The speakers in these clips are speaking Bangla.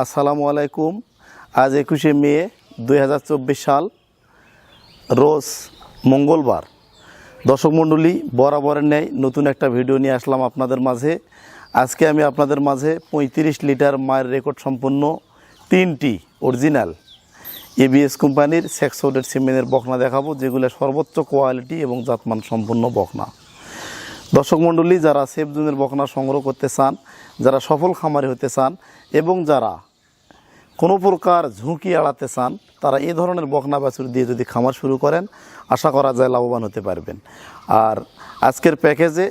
আসসালামু আলাইকুম। আজ একুশে মে দু হাজার চব্বিশ সাল, রোজ মঙ্গলবার। দর্শক মণ্ডলী, বরাবরের ন্যায় নতুন একটা ভিডিও নিয়ে আসলাম আপনাদের মাঝে। আজকে আমি আপনাদের মাঝে পঁয়ত্রিশ লিটার মায়ের রেকর্ড সম্পন্ন তিনটি অরিজিনাল এবিএস কোম্পানির সেক্সোডেড সিমেন্টের বকনা দেখাবো, যেগুলো সর্বোচ্চ কোয়ালিটি এবং জাতমান সম্পন্ন বকনা। দর্শক মণ্ডলী, যারা সেফ জোনের বকনা সংগ্রহ করতে চান, যারা সফল খামারি হতে চান, এবং যারা কোনো প্রকার ঝুঁকি এড়াতে চান, তারা এই ধরনের বকনা বাছুর দিয়ে যদি খামার শুরু করেন, আশা করা যায় লাভবান হতে পারবেন। আর আজকের প্যাকেজে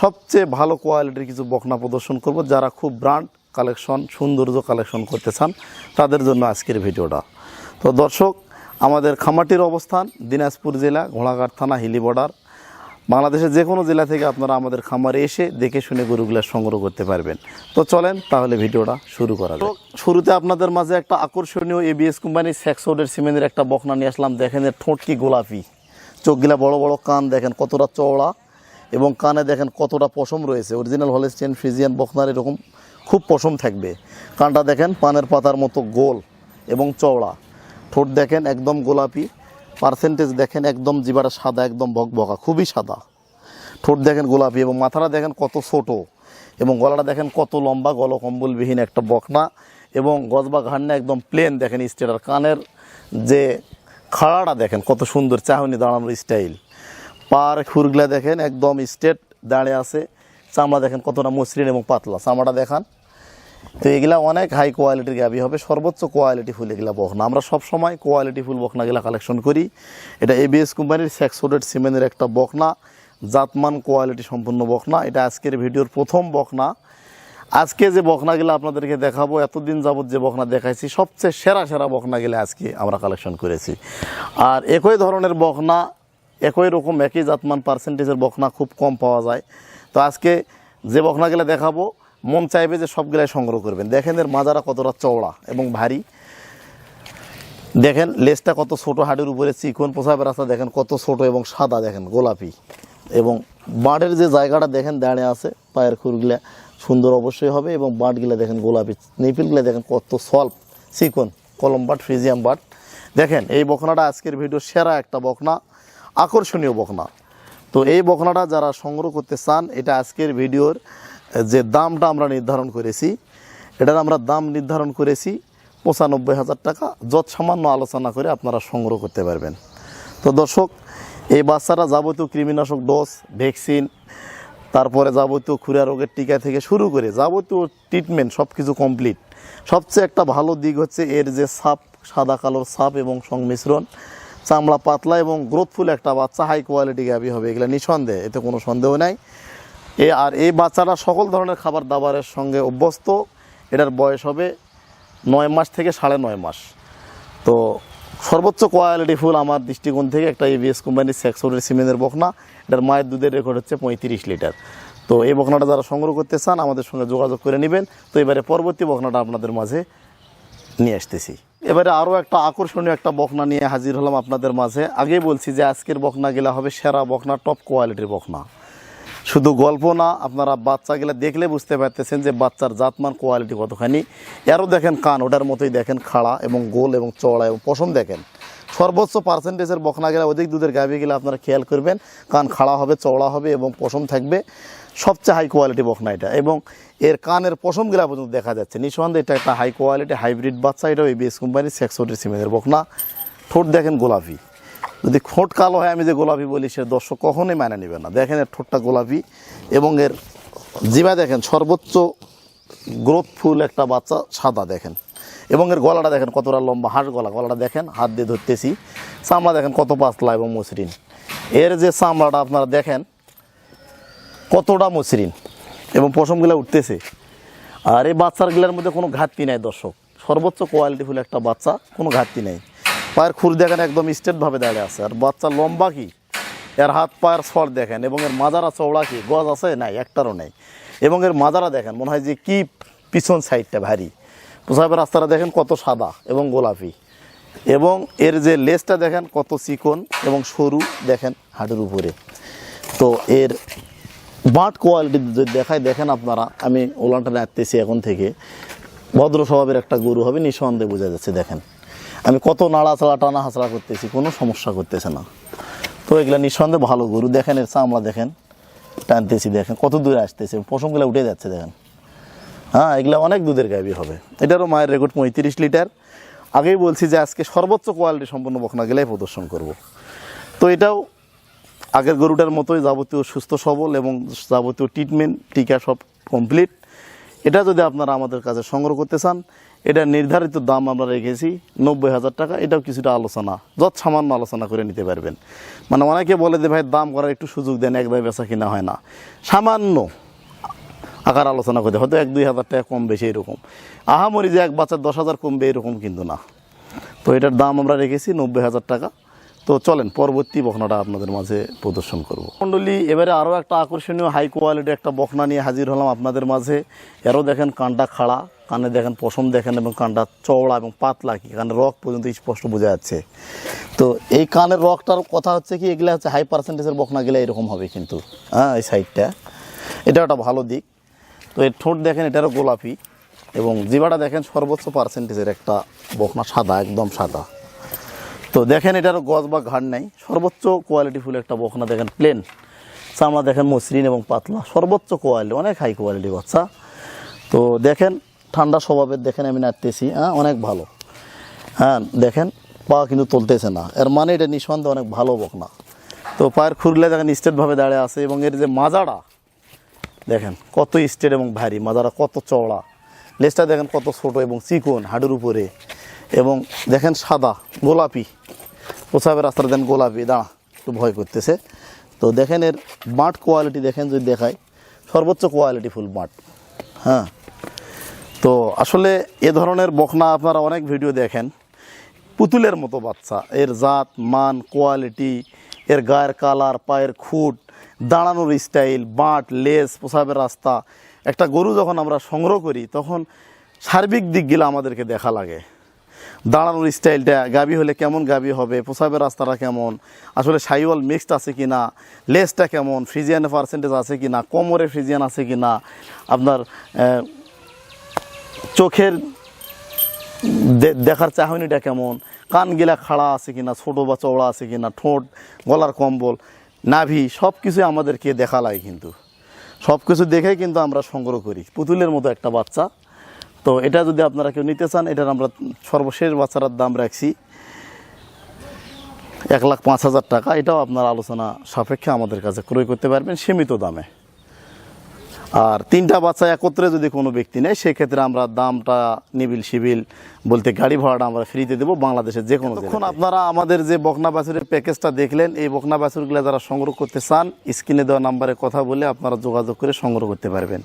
সবচেয়ে ভালো কোয়ালিটির কিছু বকনা প্রদর্শন করব, যারা খুব ব্র্যান্ড কালেকশন, সৌন্দর্য কালেকশন করতে চান, তাদের জন্য আজকের ভিডিওটা। তো দর্শক, আমাদের খামারটির অবস্থান দিনাজপুর জেলা ঘোড়াঘাট থানা, হিলি বর্ডার। বাংলাদেশের যে কোনো জেলা থেকে আপনারা আমাদের খামারে এসে দেখে শুনে গরুগুলা সংগ্রহ করতে পারবেন। তো চলেন তাহলে ভিডিওটা শুরু করা যাক। শুরুতে আপনাদের মাঝে একটা আকর্ষণীয় এবিএস কোম্পানির স্যাক্সোডের সিমেন্টের একটা বকনা নিয়ে আসলাম। দেখেন এর ঠোঁট কি গোলাপি। চোখগুলা বড় বড় কান, দেখেন কতটা চওড়া এবং কানে দেখেন কতটা পশম রয়েছে। অরিজিনাল হলেস্টিয়ান ফ্রিজিয়ান বকনার এরকম খুব পশম থাকবে। কানটা দেখেন পানের পাতার মতো গোল এবং চওড়া। ঠোঁট দেখেন একদম গোলাপি। পার্সেন্টেজ দেখেন একদম জিবাটা সাদা, একদম বকবকা, খুবই সাদা। ঠোঁট দেখেন গোলাপি এবং মাথাটা দেখেন কত ছোট এবং গলাটা দেখেন কত লম্বা গল কম্বলবিহীন একটা বকনা এবং গজবা ঘান্না একদম প্লেন দেখেন স্টেটার কানের যে খাড়াটা দেখেন কত সুন্দর চাহনি দাঁড়ানোর স্টাইল পার খুরগুলা দেখেন একদম স্টেট দাঁড়িয়ে আছে, চামড়া দেখেন কতটা মসৃণ এবং পাতলা। চামড়াটা দেখান। তো এগুলা অনেক হাই কোয়ালিটির গাবি হবে, সর্বোচ্চ কোয়ালিটি ফুল এগুলা বখনা। আমরা সব সময় কোয়ালিটি ফুল বখনাগুলা কালেকশন করি। এটা এবিএস কোম্পানির স্যাক্সোডেড সিমেন্টের একটা বখনা, জাতমান কোয়ালিটি সম্পূর্ণ বখনা। এটা আজকের ভিডিওর প্রথম বখনা। আজকে যে বখনাগুলো আপনাদেরকে দেখাবো, এতদিন যাবত যে বখনা দেখাইছি, সবচেয়ে সেরা সেরা বখনাগুলো আজকে আমরা কালেকশন করেছি। আর একই ধরনের বখনা, একই রকম, একই জাতমান পার্সেন্টেজের বখনা খুব কম পাওয়া যায়। তো আজকে যে বখনাগুলো দেখাবো মন চাইবে যে সবগুলাই সংগ্রহ করবেন। দেখেন এর মাজারা কতটা চওড়া এবং ভারী। দেখেন লেজটা কত ছোট, হাড়ের উপরে চিকন পোশাবের রাস্তা, দেখেন কত ছোট এবং সাদা, দেখেন গোলাপি। এবং বাঁটের যে জায়গাটা দেখেন দাঁড়িয়ে আছে, পায়ের খুরগুলা সুন্দর অবশ্যই হবে এবং বাঁটগুলা দেখেন গোলাপি। নিপিলগুলা দেখেন কত সল্প, চিকন, কলম বাট ফ্রিজিয়াম বাট। দেখেন এই বকনাটা আজকের ভিডিও সেরা একটা বকনা আকর্ষণীয় বকনা তো এই বকনাটা যারা সংগ্রহ করতে চান, এটা আজকের ভিডিওর যে দামটা আমরা নির্ধারণ করেছি, এটার আমরা দাম নির্ধারণ করেছি পঁচানব্বই হাজার টাকা যত সামান্য আলোচনা করে আপনারা সংগ্রহ করতে পারবেন। তো দর্শক, এই বাচ্চারা যাবতীয় কৃমিনাশক ডোজ, ভ্যাকসিন, তারপরে যাবতীয় খুরা রোগের টিকা থেকে শুরু করে যাবতীয় ট্রিটমেন্ট সব কিছু কমপ্লিট। সবচেয়ে একটা ভালো দিক হচ্ছে এর যে সাপ, সাদা কালোর সাপ এবং সংমিশ্রণ, চামড়া পাতলা এবং গ্রোথফুল একটা বাচ্চা হাই কোয়ালিটি গাবি হবে, এগুলো নিঃসন্দেহে, এতে কোনো সন্দেহ নাই। এ আর এই বাচ্চারা সকল ধরনের খাবার দাবারের সঙ্গে অভ্যস্ত। এটার বয়স হবে নয় মাস থেকে সাড়ে নয় মাস। তো সর্বোচ্চ কোয়ালিটি ফুল আমার দৃষ্টিকোণ থেকে একটা এবিএস কোম্পানির সেক্সোরের সিমেন্টের বকনা। এটার মায়ের দুধের রেকর্ড হচ্ছে পঁয়ত্রিশ লিটার। তো এই বকনাটা যারা সংগ্রহ করতে চান, আমাদের সঙ্গে যোগাযোগ করে নেবেন। তো এবারে পরবর্তী বকনাটা আপনাদের মাঝে নিয়ে আসতেছি। এবারে আরও একটা আকর্ষণীয় একটা বকনা নিয়ে হাজির হলাম আপনাদের মাঝে। আগেই বলছি যে আজকের বকনা গেলা হবে সেরা বকনা টপ কোয়ালিটির বকনা। শুধু গল্প না, আপনারা বাচ্চাগুলো দেখলে বুঝতে পারতেছেন যে বাচ্চার জাতমান কোয়ালিটি কতখানি। এরও দেখেন কান, ওটার মতোই দেখেন খাড়া এবং গোল এবং চওড়া এবং পশম দেখেন। সর্বোচ্চ পার্সেন্টেজের বকনা গেলে অধিক দুধের গাভি গেলে আপনারা খেয়াল করবেন, কান খাড়া হবে, চওড়া হবে এবং পশম থাকবে। সবচেয়ে হাই কোয়ালিটি বকনা এটা এবং এর কানের পশমগুলা পর্যন্ত দেখা যাচ্ছে। নিঃসন্দেহে এটা একটা হাই কোয়ালিটি হাইব্রিড বাচ্চা, এটাও এবিএস কোম্পানির সেক্সোটি সিমেন্টের বকনা ঠোঁট দেখেন গোলাপি। যদি ঠোঁট কালো হয়, আমি যে গোলাপি বলি, সে দর্শক কখনোই মানে নেবে না। দেখেন এর ঠোঁটটা গোলাপি এবং এর জিবা দেখেন, সর্বোচ্চ গ্রোথফুল একটা বাচ্চা সাদা দেখেন। এবং এর গলাটা দেখেন কতটা লম্বা, হাঁস গলা। গলাটা দেখেন, হাত দিয়ে ধরতেছি। চামড়া দেখেন কত পাতলা এবং মসৃণ। এর যে চামড়াটা আপনারা দেখেন, কতটা মসৃণ এবং পশমগুলো উঠতেছে। আর এই বাচ্চারগুলোর মধ্যে কোনো ঘাটতি নাই দর্শক। সর্বোচ্চ কোয়ালিটিফুল একটা বাচ্চা, কোনো ঘাটতি নেই। পায়ের খুর দেখেন একদম স্ট্রেটভাবে দাঁড়িয়ে আছে। আর বাচ্চা লম্বা কি? এর হাত পায়ের স্বর দেখেন, এবং এর মাজারা চওড়া কি? গজ আছে? নাই, একটারও নেই। এবং এর মাজারা দেখেন, মনে হয় যে কি পিছন সাইডটা ভারী। পোশাকের রাস্তাটা দেখেন কত সাদা এবং গোলাপি। এবং এর যে লেজটা দেখেন কত চিকন এবং সরু দেখেন হাটের উপরে। তো এর বাট কোয়ালিটি যদি দেখায়, দেখেন আপনারা, আমি ওলানটা নাড়তেছি এখন থেকে। ভদ্র স্বভাবের একটা গরু হবে, নিঃসন্দেহে বোঝা যাচ্ছে, দেখেন। আমি কত নাড়াচাড়া টানা হাঁচড়া করতেছি, কোনো সমস্যা করতেছে না। তো এগুলো নিঃসন্দেহে ভালো গরু। দেখেন, এর চামড়া দেখেন, টানতেছি দেখেন, কত দূরে আসতেছে, পশমগুলো উঠে যাচ্ছে দেখেন। হ্যাঁ এগুলো অনেক দুধের গাবি হবে। এটারও মায়ের রেকর্ড পঁয়ত্রিশ লিটার। আগেই বলছি যে আজকে সর্বোচ্চ কোয়ালিটি সম্পন্ন বকনা গেলেই প্রদর্শন করব। তো এটাও আগের গরুটার মতোই যাবতীয় সুস্থ, সবল এবং যাবতীয় ট্রিটমেন্ট টিকা সব কমপ্লিট এটা যদি আপনারা আমাদের কাছে সংগ্রহ করতে চান এটা নির্ধারিত দাম আমরা রেখেছি নব্বই হাজার টাকা। এটাও কিছুটা আলোচনা যত সামান্য আলোচনা করে নিতে পারবেন। মানে অনেকে বলে যে, ভাই, দাম করার একটু সুযোগ দেন, একবার বেচা কিনা হয় না। সামান্য আকার আলোচনা করতে, হয়তো এক দুই হাজার টাকা কম বেশি এরকম। আহামরি যে এক বাচ্চার দশ হাজার কমবে এরকম কিন্তু না। তো এটার দাম আমরা রেখেছি নব্বই হাজার টাকা। তো চলেন, পরবর্তী বখনাটা আপনাদের মাঝে প্রদর্শন করব। মণ্ডলী এবারে আরও একটা আকর্ষণীয়, হাই কোয়ালিটি একটা বখনা নিয়ে হাজির হলাম আপনাদের মাঝে। এরও দেখেন কানটা খাড়া। কানে দেখেন, পশম দেখেন এবং কানটা চওড়া এবং পাতলা কি। কানের রক পর্যন্ত স্পষ্ট বোঝা যাচ্ছে। তো এই কানের রকটার কথা হচ্ছে কি, এগুলা হচ্ছে হাই পার্সেন্টেজের বকনা গেলে এরকম হবে কিন্তু। হ্যাঁ এই সাইডটা এটা একটা ভালো দিক। তো এর ঠোঁট দেখেন, এটারও গোলাপি এবং জিবাটা দেখেন সর্বোচ্চ পার্সেন্টেজের একটা বকনা সাদা, একদম সাদা। তো দেখেন, এটারও গজ বা ঘাড় নাই। সর্বোচ্চ কোয়ালিটি ফুল একটা বকনা দেখেন প্লেন চামড়া দেখেন মসৃণ এবং পাতলা। সর্বোচ্চ কোয়ালিটি অনেক হাই কোয়ালিটি বাচ্চা। তো দেখেন ঠান্ডা স্বভাবের দেখেন আমি নাড়তেছি হ্যাঁ অনেক ভালো। হ্যাঁ দেখেন, পা কিন্তু তুলতেছে না। এর মানে এটা নিঃসন্দেহে অনেক ভালো বকনা। তো পায়ের খুরলে দেখেন স্টেটভাবে দাঁড়িয়ে আছে এবং এর যে মাজাটা, দেখেন, কত স্টেট এবং ভারী মাজারা কত চওড়া। লেজটা দেখেন কত ছোট এবং চিকন হাডুর উপরে। এবং দেখেন সাদা, গোলাপি। প্রসাবের রাস্তাটা দেন গোলাপি, দাঁড়া, একটু ভয় করতেছে। তো দেখেন এর বাঁট কোয়ালিটি দেখেন যদি দেখায় সর্বোচ্চ কোয়ালিটি ফুল বাঁট হ্যাঁ তো আসলে এ ধরনের বকনা আপনারা অনেক ভিডিও দেখেন। পুতুলের মতো বাচ্চা, এর জাত, মান, কোয়ালিটি, এর গায়ের কালার, পায়ের খুঁট, দাঁড়ানোর স্টাইল, বাঁট লেস প্রসাবের রাস্তা। একটা গরু যখন আমরা সংগ্রহ করি, তখন সার্বিক দিকগুলো আমাদেরকে দেখা লাগে। দাঁড়ানোর স্টাইলটা, গাবি হলে কেমন গাবি হবে প্রসাবের রাস্তাটা কেমন, আসলে সাইওয়াল মিক্সড আছে কি না লেসটা কেমন ফ্রিজিয়ানের পার্সেন্টেজ আছে কি না, কোমরে ফ্রিজিয়ান আছে কি না, আপনার চোখের দেখার চাহনিটা কেমন? কানগিলা খাড়া আছে কিনা, ছোটো বা চওড়া আছে কিনা, ঠোঁট, গলার কম্বল, নাভি সব কিছুই আমাদেরকে দেখা লাগে কিন্তু। সব কিছু দেখেই কিন্তু আমরা সংগ্রহ করি। পুতুলের মতো একটা বাচ্চা। তো এটা যদি আপনারা কেউ নিতে চান, এটার আমরা সর্বশেষ বাচ্চাটার দাম রাখছি এক লাখ পাঁচ হাজার টাকা। এটাও আপনার আলোচনা সাপেক্ষে আমাদের কাছে ক্রয় করতে পারবেন সীমিত দামে। আর তিনটা বাচ্চা একত্রে যদি কোনো ব্যক্তি নেয় সেক্ষেত্রে আমরা দামটা নিবিল সিবিল বলতে গাড়ি ভাড়াটা আমরা ফ্রিতে দেবো বাংলাদেশের যে কোনো তখন আপনারা আমাদের যে বকনা বাছুরের প্যাকেজটা দেখলেন এই বকনা বাছুরগুলো যারা সংগ্রহ করতে চান স্ক্রিনে দেওয়া নাম্বারে কথা বলে আপনারা যোগাযোগ করে সংগ্রহ করতে পারবেন।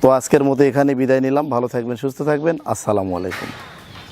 তো আজকের মতো এখানে বিদায় নিলাম। ভালো থাকবেন সুস্থ থাকবেন। আসসালামু আলাইকুম।